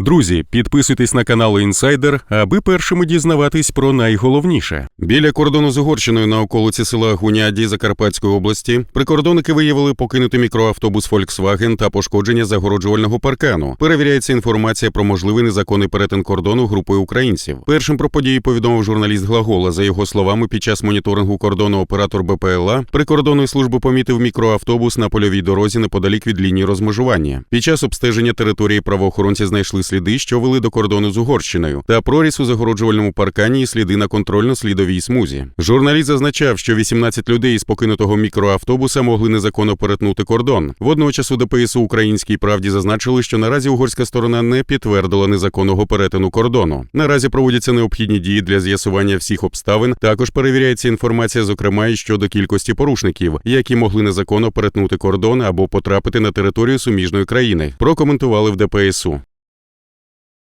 Друзі, підписуйтесь на канал Інсайдер, аби першими дізнаватись про найголовніше. Біля кордону з Угорщиною на околиці села Гуняді Закарпатської області прикордонники виявили покинутий мікроавтобус Volkswagen та пошкодження загороджувального паркану. Перевіряється інформація про можливий незаконний перетин кордону групою українців. Першим про події повідомив журналіст Глагола. За його словами, під час моніторингу кордону оператор БПЛА прикордонної служби помітив мікроавтобус на польовій дорозі неподалік від лінії розмежування. Під час обстеження території правоохоронці знайшли сліди, що вели до кордону з Угорщиною, та проріз у загороджувальному паркані і сліди на контрольно-слідовій смузі. Журналіст зазначав, що 18 людей із покинутого мікроавтобуса могли незаконно перетнути кордон. Водночас у ДПСУ Українській правді зазначили, що наразі угорська сторона не підтвердила незаконного перетину кордону. Наразі проводяться необхідні дії для з'ясування всіх обставин. Також перевіряється інформація, зокрема і щодо кількості порушників, які могли незаконно перетнути кордон або потрапити на територію суміжної країни. Прокоментували в ДПСУ.